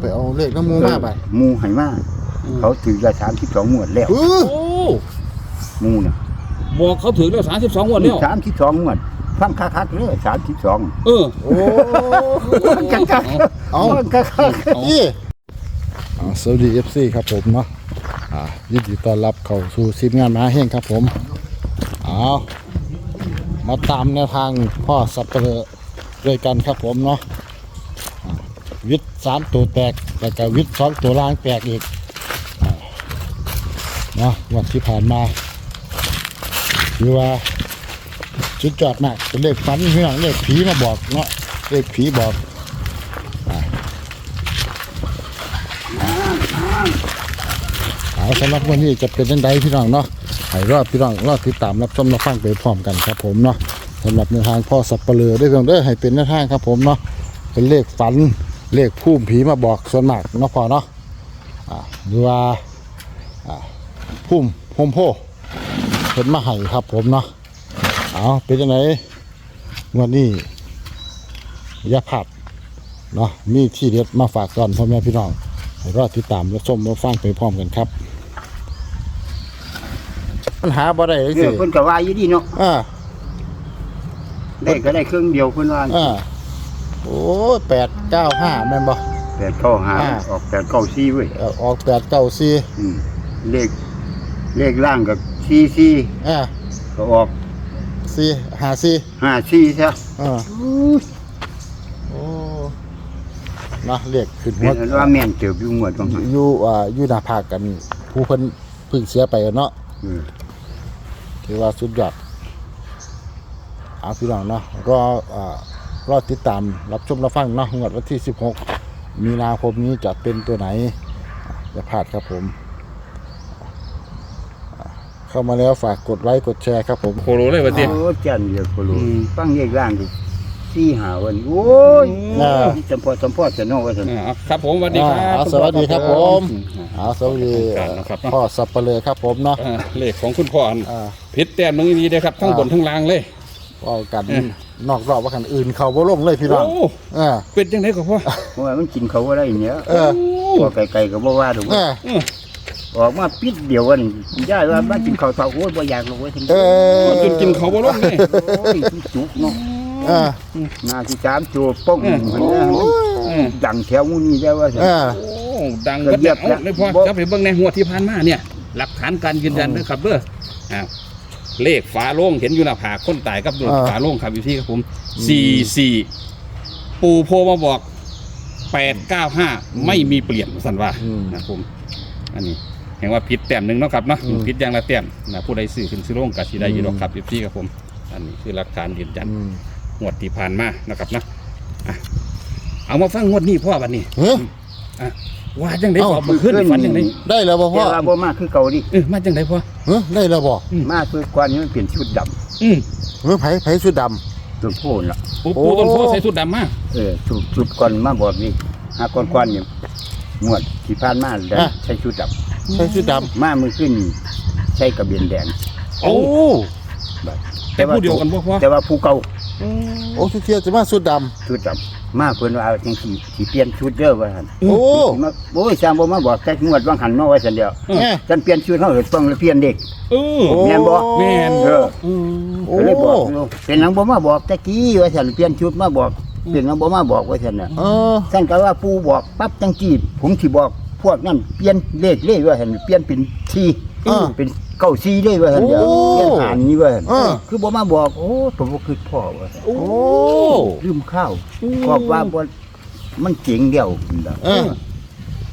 ไปเอาเลขน้ำมูมาไปหมูให้มาเขาถือละสามสิบสองงวดแล้วเออโอ้หมูน่ะบอกเขาถึงแล้วสามสิบสองวันแล้วสามสิบสองงวดฟังคักๆเลยสามสิบสองเออโอ้คักเอาฟังคักนี่อ่าสวัสดีเอฟซีครับผมเนาะอ่ายินดีต้อนรับเข้าสู่ทีมงานมหาเฮงครับผมเอามาตามแนวทางพ่อสับเปลือด้วยกันครับผมเนาะอ่า วิทย์สามตัวแตกแล้วก็วิทย์สองตัวล่างแตกอีกเนาะวันที่ผ่านมาคือว่าชุดจอดมากเป็นเลขฝันเรื่องเลขผีมาบอกเนาะเลขผีบอกเอาสำหรับวันนี้จะเป็นยังไงพี่น้องเนาะให้รอดพี่น้องรอดติดตามรับชมรับฟังไปพร้อมกันครับผมเนาะสำหรับในวทางพ่อสับเปลือได้เพียงเด้อให้เป็นแนวทางครับผมเนาะเป็นเลขฝัน เลขพุ่มผีมาบอกส่วนมากเนาะพอเนาะอ่าหรือว่าอ่าพุ่มโฮมโพเห็นมาให้ครับผมเนาะเอาเป็นยังไงวันนี้อย่าพลาดเนาะมีที่เด็ดมาฝากก่อนพ่อแม่พี่น้องให้รอติดตามและชมและฟังไปพร้อมกันครับปัญหาบ่ได้ๆสิเดี๋ยวเพิ่นก็ว่าอยู่ดีเนาะอ่าได้ก็ได้ครึ่งเดียวเพิ่นว่าอ่า โอ้แปดเก้าห้าแม่นบ่ แปดเก้าห้าอ่า ออกแปดเก้าสี่เว้ยเอ่อออกแปดเก้าสี่อืมเลขเลขล่างกับสี่สี่อ่าก็ออกสี่ห้าสี่ห้าสี่ซะอ่าโอ้นะเรียกขึ้นหัเป็วนว่าแม่นเติบอยู่งวดบางหันอยู่อ่าอยู่หน้าผากกัน ผู้เพิ่นเพึ่งเสียไปเนาะ เออถือว่าสุดยอดเอาพี่น้องเนาะก็อ่า รอติดตามรับชมรับฟังเนาะงวดวันที่ 16 มีนาคมนี้จะเป็นตัวไหนอะอย่าพลาดครับผมอะเข้ามาแล้วฝากกดไลค์กดแชร์ครับผม โคโรเลยวันเดียวโอ้จันเดียวก็รู้อืม ฟังเลขล่างก็สี่หาวันโอ้ยอ่า จำพอจำพอจะนอกว่าซั่นอ่าครับผมสวัสดีครัอ่าบสวัสดีครับผมอ่าเอาสวัสดีขอบคุณครับพ่อสับเปลือครับผมเนาะอ่าเลขของคุณพ่ออันอ่า พิษแต้มตรงนี้เด้อครับทั้งบนทั้งล่างเลยว่ากันเอ๊ะนอกรอบว่ากันอื่นเขาบ่ลงเลยพี่น้องโอ้อ่าเป็นยังไงกับพ่อเพราะว่ามันกินเขาว่าได้เนี้ยเออพอไกลๆก็บ่ว่าดอกเออเออ ออกมาปิดเดียววันย่าว่ามากินข้าวเช้าโอ้ยบ่อยากลงไว้ทั้งเออ จนกินเขาบ่ลงเลยโอ้ยจุกเนาะเออหน้าที่สามตัวป้องอืมมันนะอืมดังแถวมูนี่แล้วว่าซั่นเออ โอ้ดังก็เด็ดเอาเลยพ่อบ่ครับไปเบิ่งในหัวดที่ผ่านมาเนี่ย หลักฐานการยืนยันนะครับเด้ออ่า เลขฝาโล่งเห็นอยู่หน้าผากคนตายกับโดนอ่า ฝาโล่งครับอยู่ที่ครับผมสี่สี่ปูโพมาบอกแปดเก้าห้าไม่มีเปลี่ยนสันว่าอืมนะผม อันนี้เห็นว่าผิดแต้มหนึ่งเนาะครับเนาะอืมผิดอย่างละแต้มนะผู้ใดซื้อขึ้นซื้อลงกับสีได้อยี่ดอกครับอยู่ที่ครับผม อันนี้คือหลักฐานยืนยันอืมงวดที่ผ่านมานะครับนะอะเอามาฟังงวดนี้พ่อวันนี้ เฮ้ยอะ ว่าจังไดเอ้าพ่อมาขึ้นฝันจังไดได้แล้วบ่พ่แต่อว่าบ่มาคือเก่าดิเออมาจังไดพ่อเฮ้ยได้แล้วบ่มาคือกวนนี้มันเปลี่ยนชุดดำอืมเฮ้ยไผไผชุดดตัวโพนล่ะปูโอ้ปูต้นโพใส่สุดดำมาเออชุดชุดก่อนมาบอกนี่หากก่อนๆนี่งวดที่ผ่านมาได้ใช้ชุดดำำใส่ชุดดมามือขึ้นใช้กระเบียนแดงำโอ้แต่ผู้เดียวกันบ่พ่อแต่ว่าผู้เก่า โอ้ทุกเที่ยวจะมาชุดด ชุดดำมาเพิ่นว่าเอาจังซี่สิเปลี่ยนชุดเด้อว่าหั่นำโอ้มาโอ้ยสามบ่มาบอกแต่งวดว่างหันเนาะว่าซั่นเดียวเออแม่ ฉันเปลี่ยนชุดเฮาเฮ็ดต้องเปลี่ยนเด็ก เออแม่นบ่ แม่น เออเออโอ้ ก็เลยบอกอยู่เป็นหยังบ่มาบอกตะกี้ว่าซั่นเปลี่ยนชุดมาบอก เป็นหยังบ่มาบอกว่าซั่นน่ะเออท่านก็ว่าปู่บอกปั๊บจังกี้ผมสิบอกพวกนั้นเปลี่ยนเลขเลยว่าซั่นเปลี่ยนเป็นที เป็นเก้าซีเลยว่าซั่นเดียวเปลี่ยนหานนี้ว่าซั่นคือบ่มาบอก โอ้ผมบ่คือพ่อว่าซั่นโอ้ ลืมข้าวขอบว่าบ่มันเจ๋งเดียวพุ่นล่ะเออ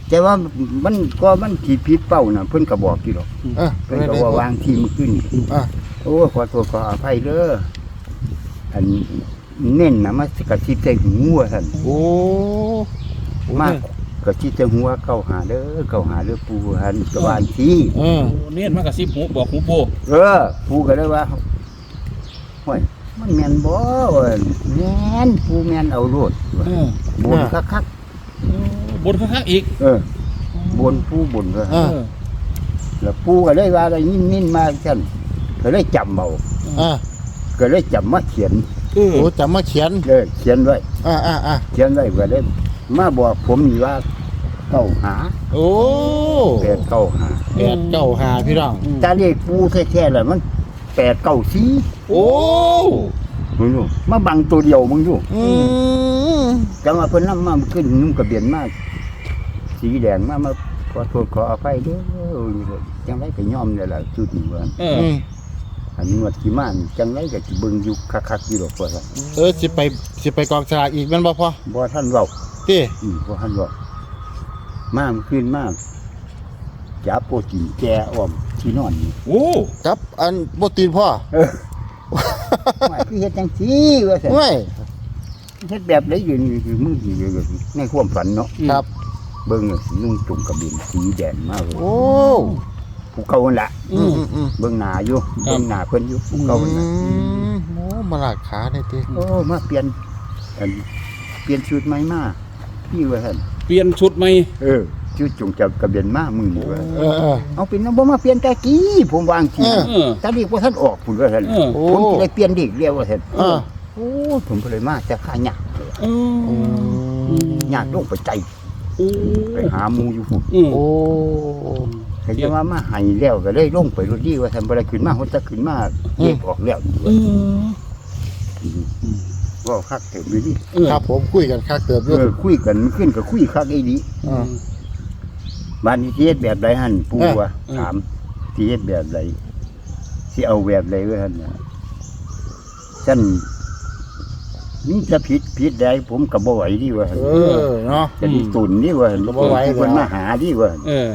แต่ว่ามันก็มันที่ผิดเป้าน่ะเพิ่นก็บอกอยู่ดอกเออเพิ่นก็ว่าวางที่มันขึ้น อะโอ้ขอโทษขออภัยเด้ออันเน้นนะมากระชิบใจหูว่าท่านโอ้ มา กกระชิบใจหัวเก้าหาเด้อเก้าหาเด้อปูหันกระบาลทีเออเนียนมากกับซิบหูบอกหูโพเออปูก็เลยว่าห้ยมันแม่นบ่ว่าแม่นปูแม่นเอาโลดว่าเออบนคักบนข้างๆอีก ๆเออบนปูบนว่าเออแล้วปูก็เลยว่าอะไรนิ่นๆมาซั่นก็เลยจำเอาอะก็เลยจำมาเขียนเออโอ้จำมาเขียนเออเขียนไว้อะอะอะเขียนไว้ก็เลย มาบอกผมนี่ว่าเก้าหาโอ้แปดเก้าหาแปดเก้าหาพี่น้อง ตาเรียกปูแท้ๆเลยมันแปดเก้าสี่โอ้มึงดูมาบังตัวเดียวมึงดูอืมจังว่าเพิ่นนำมาขึ้นนุ่มกระเบียนมาก สีแดงมามาขอโทษขออภัยเด้อจังไรก็ยอมเลยล่ะจุดนี้ว่าเออือมอันนี้วัดกี่มานจังไรก็สิเบิ่งอยู่คักๆอยู่ดอกว่าซั่นเออสิไปสิไปกองฉลากอีกแมันบ่พอบ่ท่านเว้า ติอืมบ่ท่านเว้ามามันขึ้นมาจับโปรตีนแกอ้อมที่นอนนี่โอ้กับ อันบ่ตีนพ่อเออว่าคือเฮ็ดจังซี่ว่าซั่นเว้ยเฮ็ดแบบได้อยู่นี่คือมือสิอยู่ในความฝันเนาะครับ เบิ่งอะนุ่งจุ่มกระเบียนสีแดงมากเลยโอ้ผู้เก่าหั่นล่ะอือืมมอืมอืมเบิ่งหน้าอยู่เบิ่งหน้าเพิ่นอยู่ผู้เก่าหั่นอืน่ะมโอ้มาลากขาได้ติโอ้มาเปลี่ยนอันเปลี่ยนชุดใหม่มา พี่ว่าท่านเปลี่ยนชุดไหมเออชุดจงจับกระเบียนมามือนี่ว่าเออเออ เอาเป็นน้ำบ่มาเปลี่ยนตะกี้ผมวางทีเออ เออ ตาดีกว่าท่านออกพุ่นว่าท่านเออโอ้ผมสิได้เปลี่ยนเด็กเรียกว่าท่านเออ โอ้ผมก็เลยมาจะขาหยักเออหยักลงไปใจโอ้ไปหาหมูอยู่พุ่นอืม โอ้ก็จะว่ามาให้แล้วก็เลยลงไปรถดีว่าท่านบ่ได้ขึ้นมาฮดจะขึ้นมาเรียกออกแล้วเออ ว่าคักเต็มเลยดิเออครับผมคุยกันคักเติบอเอยู่อคุยกันมันขึ้นก็คุยคักไอ้ดีอ่า บ้านนี้สิเฮ็ดแบบใดหั่นปู่เออว่าถามสิเฮ็ดแบบใดสิเอาแบบใดว่าหั่นน่ะฉันมีจะผิดผิดใดผมก็บ่ไหวดีว่าหั่นเออเนาะ จะดีตุนดีว่าหั่นก็บ่ไหวแล้วเพิ่นมาหาดีว่าหั่น เออ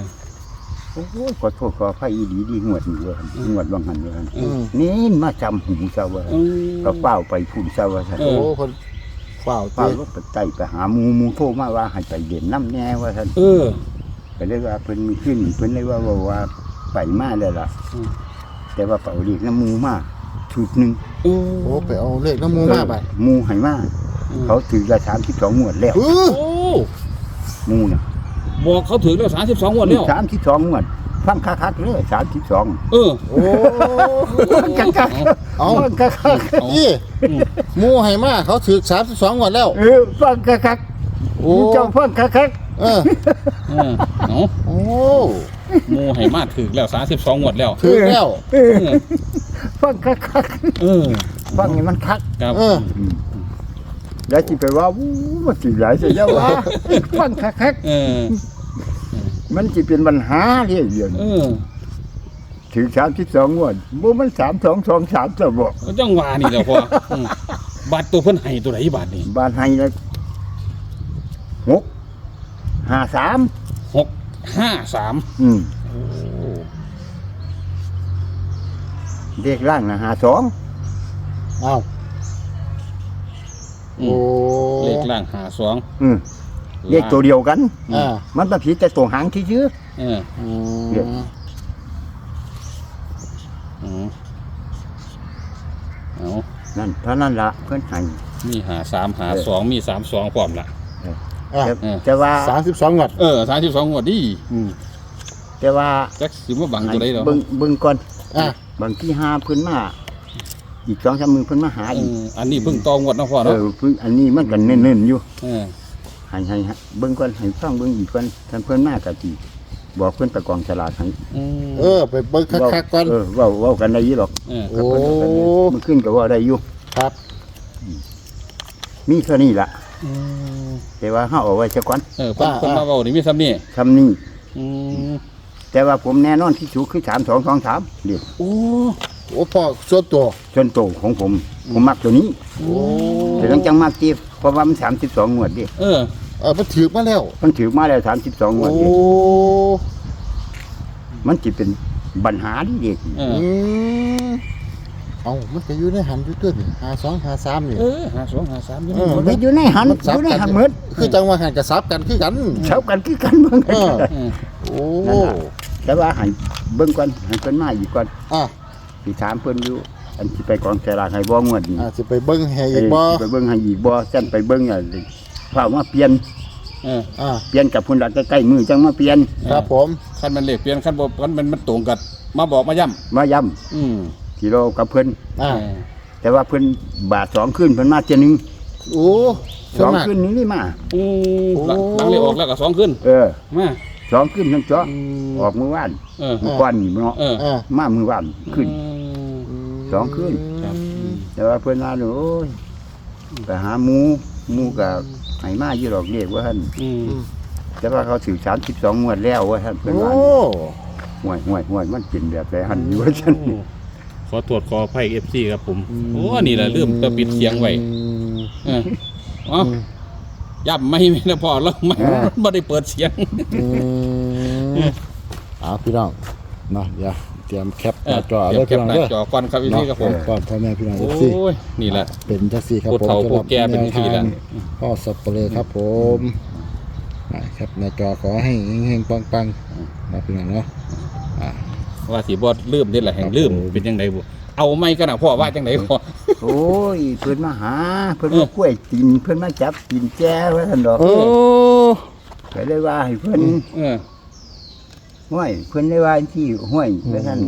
โอ้โหขอโทษขออภัยอีดีดีงวดนี้ว่าหั่นงวดบางหันว่าหั่นอืม นี่มาจำหูซะว่าหั่นก็เฝ้าไปพุ่นซะว่าซั่น เอโอ้อคนเฝ้าเฝ้าติรถไปไต่ไปหาหมู่หมู่โทรมาว่าให้ไปเด่นน้ำแน่ว่าซั่นเออก็เลยว่าเพิ่นมีขึ้นเพิ่นเลยว่าว่าว่าไปมาแล้วล่ะอืม แต่ว่าเป่าเรียกน้ำหมูมาชุดหนึ่งโอ้โอ้ไปเอาเลขน้ำมูมาไปหมูให้มาเขาถือละสามสิบสองหมวดแล้วเออโอ้หมูน่ะ บอกเขาถึงแล้วสามสิบสองวันแล้วสามสิบสองหมวดฟังคักๆเลยสามสิบสองเออโอ้ฟังคักเอาๆฟังคักเอานี่อืมหมูให้มาเขาถือ32งวดแล้วๆเออฟังคักๆโอ้หมูเจ้าฟังคักเออเออเอาโอ้โมให้มาถึงแล้วสามสิบสองวันแล้วถือแล้วๆเออเออฟังคักเออๆฟังให้มันคักครับเอออืมแล้วจิไปว่าวู้มันสิหลายเสียแล้วว่าฟังคักเออๆ มันสิเป็นปัญหาเรื่องเดียวเออถึงสามสิบสองงวดบ่มันสามสองสองสามจะบอกก็จังหวานี่แหละพ่ออืมบาทตัวเพิ่นให้ตัวไหนบาทนี่บ้านให้ละหกห้าสามหกห้าสามอืมเด็กล่างนะห้าสองเอาโอ้เลขล่างหาสองอืม เลขตัวเดียวกัน อ่ามันมาผิดแต่ตัวหางที่ชื่อเอออืมอืมเอานั่นเท่านั้นละเพื่อนให้ มีหาสามหาสองมีสามสองพร้อมละอะแต่เออแต่ว่า32งวดเออสามสิบสองงวดดิอืมแต่ว่าจักสิมาบังตัวใดดอกเบิ่งเบิ่งก่อนอะบางที่ห้าเพิ่นมาอีกสองสามมือเพิ่นมาหาเออีกออันนี้เพิ่งตองวดเนาะพ่อเอเนาะอเพิ่นอันนี้มันก็เน้นๆอยู่ เออ ให้ให้ให้เบิ่งก่อนให้ฟังเบิ่งอีกก่อนท่านเพิ่นมากะสิบอกเพิ่นไปกองฉลากให้อืมเออไปเบิ่งคักๆก่อนเออเว้าเว้ากันได้อยู่หรอกเออโอ้เพิ่นเว้ากันได้มันขึ้นก็เว่าได้อยู่ครับ มีเท่านี้ล่ะอืมแต่ว่าเฮาเอาไว้ซะก่อนเออเพิ่นเพิ่นมาเว้านี่มีซ้ำนี่ทำนี้อืมแต่ว่าผมแน่นอนที่สุดคือ3223เด็กโอ้โอ้พ่อส่วนตัวส่วนโตวของผม ผมมักตัวนี้โอ้แต่ต้องจังมักจีเพราะว่ามัน32งวดดิเออเออมันถือมาแล้ว มันถือมาแล้ว32งวโอ้ดดิมันสิเป็นปัญหาที่เด็กเอออืมเอามันก็อยู่ในหันอยู่ตัวนี่52 53นี่ เออหาสองหาสามอยู่เอนี่อมันอยู่ในหันมันอซับยู่ในกันหันหมดคือจังว่าหันกับซับกันคือกัน เช้ากันคือกันเบิ่งเออ เออโอ้นั่นล่ะแต่ว่าให้เบิ่งก่อนให้เพิ่นมาอีกก่อนอะสิถามเพิ่นอยู่อันสิไปกองสลากให้บ่งวดนี้อะสิไปเบิ่งให้อีกบ่เสิไปเบิ่งให้อีกบ่จันไปเบิ่งอะพามาเปลี่ยน เอออะเปลี่ยนกับพุ่นละใกล้ๆมือจังมาเปลี่ยนครับผมคันมันเลขเปลี่ยนคันบ่คันมันมันตรงกันมาบอกมาย้มาย้ำำอืมที่เรากับเพิ่นอะเออแต่ว่าเพิ่นบาทสองขึ้นเพิ่นมาเจยหนึงโอ้สส่วอนงมากขึ้นนี้นี่มาโอ้โอ้หลังหลังเลยออกแล้วก็สองขึ้นเออมาสองขึ้นทั้งเจาะออกมือว่านเออมือก้อนนี่เนาะเอออ่ามามือว่านขึ้น สองขึ้น ครับ แต่ว่าเพื่อนมาโอ้ยไปหาหมูหมูกับ ไห้มาอยู่ดอกเรียกว่าท่านอืมแต่ว่าเขาสื่อสารสิบสองงวดแล้วว่าท่านเพื่อนโอ้ว่าห่วยห่วยห่วยมันเป็นแบบไรหันอยู่ว่าท่านโอ้ขอตรวจขอไพ่เอฟซีครับผมโอ้นี่แหละลืมจะปิดเสียงไว้เอออ๋อย่ำไม่ไม่นะพอแล้วไม่ไม่ได้เปิดเสียง อืมเอาพี่น้อง เนาะเดี๋ยวเตรียมแคปหเอน้าอจอเดี๋เด้ยอวเก็พี่บน้องหน้าเด้อจอก่อนครับพี่เนาะครับผมก่อนพ่อแม่พี่น้องโอเอฟซี้ยนี่แหละเป็นจังซี่ครับผู้ผมเฒ่าผู้แก่เป็นจังซี่แหละพ่อสับเปลือครับผมอ่าครับหน้าจอขอให้เฮงๆปังๆนะพี่น้องเนาะอ่าว่าสีบอดลืมนี่แหละแห่งลืมครับผมเป็นยังไงบุเอาไม่กันนะพ่อว่าจังไหนพ่อโอ้ยเพื่อนมาหา เพื่อนเอมาอกล้วยตีนเพื่อนมาจับตีนแจ้ว่าท่านดอกโอ้ก็เลยว่าให้เพื่อนเออ ห้วยเพื่อนเลยว่าที่ห้วยไปท่าน